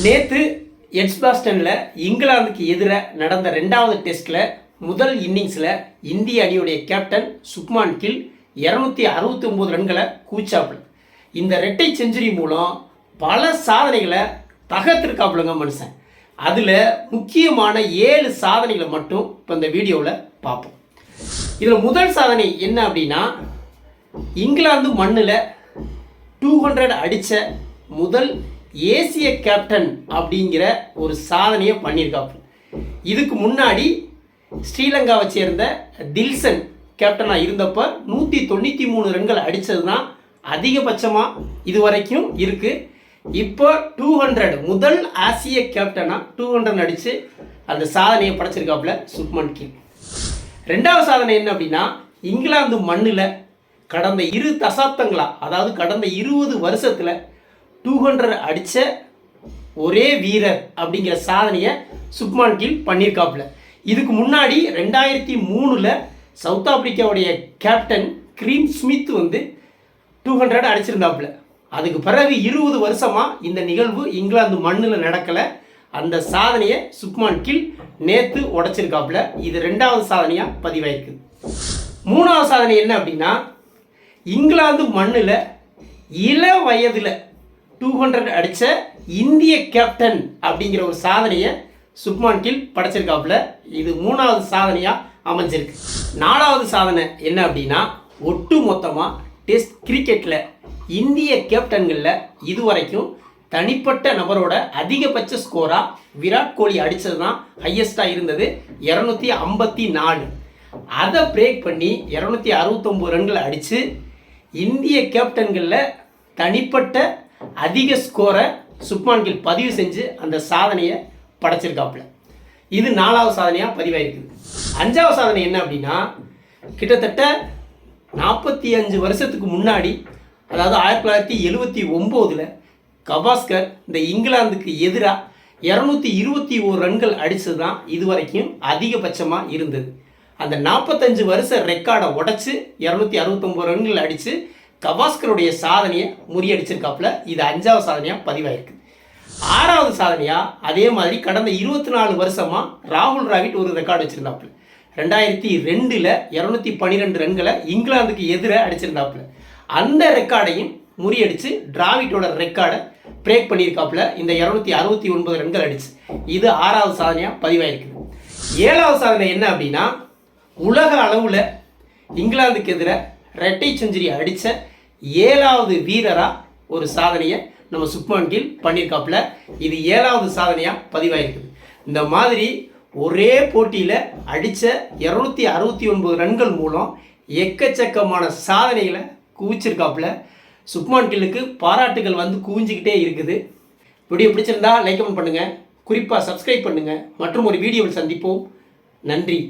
நேற்று எட்ஸ்பாஸ்டனில் இங்கிலாந்துக்கு எதிராக நடந்த ரெண்டாவது டெஸ்ட்டில் முதல் இன்னிங்ஸில் இந்திய அணியுடைய கேப்டன் சுக்மான் கில் இரநூத்தி அறுபத்தி ஒம்பது ரன்களை கூச்சாப்புல இந்த ரெட்டை செஞ்சுரி மூலம் பல சாதனைகளை தகர்த்திருக்காப்புலங்க மனுஷன். அதில் முக்கியமான ஏழு சாதனைகளை மட்டும் இப்போ இந்த வீடியோவில் பார்ப்போம் இதில் முதல் சாதனை என்ன அப்படின்னா இங்கிலாந்து மண்ணில் டூ ஹண்ட்ரட் அடித்த முதல் ஏசிய கேப்டன் அப்படிங்கிற ஒரு சாதனையை பண்ணியிருக்காப்பு இதுக்கு முன்னாடி ஸ்ரீலங்காவை சேர்ந்த தில்சன் கேப்டனாக இருந்தப்போ நூற்றி தொண்ணூற்றி மூணு ரன்கள் அடித்தது தான் அதிகபட்சமாக இது வரைக்கும் இருக்குது இப்போ டூ ஹண்ட்ரட் முதல் ஆசிய கேப்டனாக டூ ஹண்ட்ரட் அடித்து அந்த சாதனையை படைச்சிருக்காப்புல சுப்மன் கில். ரெண்டாவது சாதனை என்ன அப்படின்னா இங்கிலாந்து மண்ணில் கடந்த இரு தசாப்தங்களா அதாவது கடந்த இருபது வருஷத்தில் டூ ஹண்ட்ரட் அடித்த ஒரே வீரர் அப்படிங்கிற சாதனையை சுப்மான் கில் பண்ணியிருக்காப்புல இதுக்கு முன்னாடி ரெண்டாயிரத்தி மூணில் சவுத் ஆப்பிரிக்காவுடைய கேப்டன் கிரீம் ஸ்மித் வந்து டூ ஹண்ட்ரட் அடிச்சிருந்தாப்புல. அதுக்கு பிறகு இருபது வருஷமாக இந்த நிகழ்வு இங்கிலாந்து மண்ணில் நடக்கலை. அந்த சாதனையை சுப்மான் கில் நேற்று உடச்சிருக்காப்புல. இது ரெண்டாவது சாதனையாக பதிவாயிருக்கு. மூணாவது சாதனை என்ன அப்படின்னா இங்கிலாந்து மண்ணில் இள வயதில் டூ ஹண்ட்ரட் அடித்த இந்திய கேப்டன் அப்படிங்கிற ஒரு சாதனையை சுப்மான் கில் படைச்சிருக்காப்புல. இது மூணாவது சாதனையாக அமைஞ்சிருக்கு. நாலாவது சாதனை என்ன அப்படின்னா ஒட்டு மொத்தமாக டெஸ்ட் கிரிக்கெட்டில் இந்திய கேப்டன்களில் இதுவரைக்கும் தனிப்பட்ட நபரோட அதிகபட்ச ஸ்கோராக விராட் கோலி அடித்தது தான் ஹையஸ்ட்டாக இருந்தது இரநூத்தி ஐம்பத்தி நாலு. அதை பிரேக் பண்ணி இரநூத்தி அறுபத்தொம்போது ரன்கள் அடித்து இந்திய கேப்டன்களில் தனிப்பட்ட அதிக ஸ்கோரை சுப்மான் கில் பதிவு செஞ்சு அந்த சாதனையை படைச்சிருக்காப்புல. இது நாலாவது சாதனையாக பதிவாயிருக்குது. அஞ்சாவது சாதனை என்ன அப்படின்னா கிட்டத்தட்ட நாற்பத்தி அஞ்சு வருஷத்துக்கு முன்னாடி அதாவது ஆயிரத்தி தொள்ளாயிரத்தி எழுவத்தி ஒம்போதில் கவாஸ்கர் இந்த இங்கிலாந்துக்கு எதிராக இரநூத்தி இருபத்தி ஓரு ரன்கள் அடித்தது தான் இது வரைக்கும் அதிகபட்சமாக இருந்தது. அந்த நாற்பத்தஞ்சு வருஷ ரெக்கார்டை உடைச்சு இரநூத்தி அறுபத்தொம்போது ரன்கள் அடித்து கவாஸ்கருடைய சாதனையை முறியடிச்சிருக்காப்புல. இது அஞ்சாவது சாதனையாக பதிவாயிருக்கு. ஆறாவது சாதனையாக அதே மாதிரி கடந்த இருபத்தி நாலு வருஷமாக ராகுல் டிராவிட் ஒரு ரெக்கார்டு வச்சுருந்தாப்புல. ரெண்டாயிரத்தி ரெண்டில் இரநூத்தி பன்னிரெண்டு ரன்களை இங்கிலாந்துக்கு எதிராக அடிச்சிருந்தாப்புல. அந்த ரெக்கார்டையும் முறியடித்து டிராவிட்டோட ரெக்கார்டை பிரேக் பண்ணியிருக்காப்புல. இந்த இரநூத்தி அறுபத்தி ஒன்பது ரன்கள் அடிச்சு. இது ஆறாவது சாதனையாக பதிவாயிருக்குது ஏழாவது சாதனை என்ன அப்படின்னா உலக அளவில் இங்கிலாந்துக்கு எதிராக ரெட்டை செஞ்சுரி அடித்த ஏழாவது வீரராக ஒரு சாதனையை நம்ம சுப்மான் கீழ் பண்ணியிருக்காப்புல இது ஏழாவது சாதனையாக பதிவாயிருக்குது. இந்த மாதிரி ஒரே போட்டியில் அடித்த இரநூத்தி அறுபத்தி ஒன்பது ரன்கள் மூலம் எக்கச்சக்கமான சாதனைகளை குவிச்சிருக்காப்புல. சுப்மான் கில்லுக்கு பாராட்டுகள் வந்து குவிஞ்சிக்கிட்டே இருக்குது. வீடியோ பிடிச்சிருந்தா லைக் கமெண்ட் பண்ணுங்கள் குறிப்பாக சப்ஸ்கிரைப் பண்ணுங்கள் மற்றும் ஒரு வீடியோவில் சந்திப்போம். நன்றி.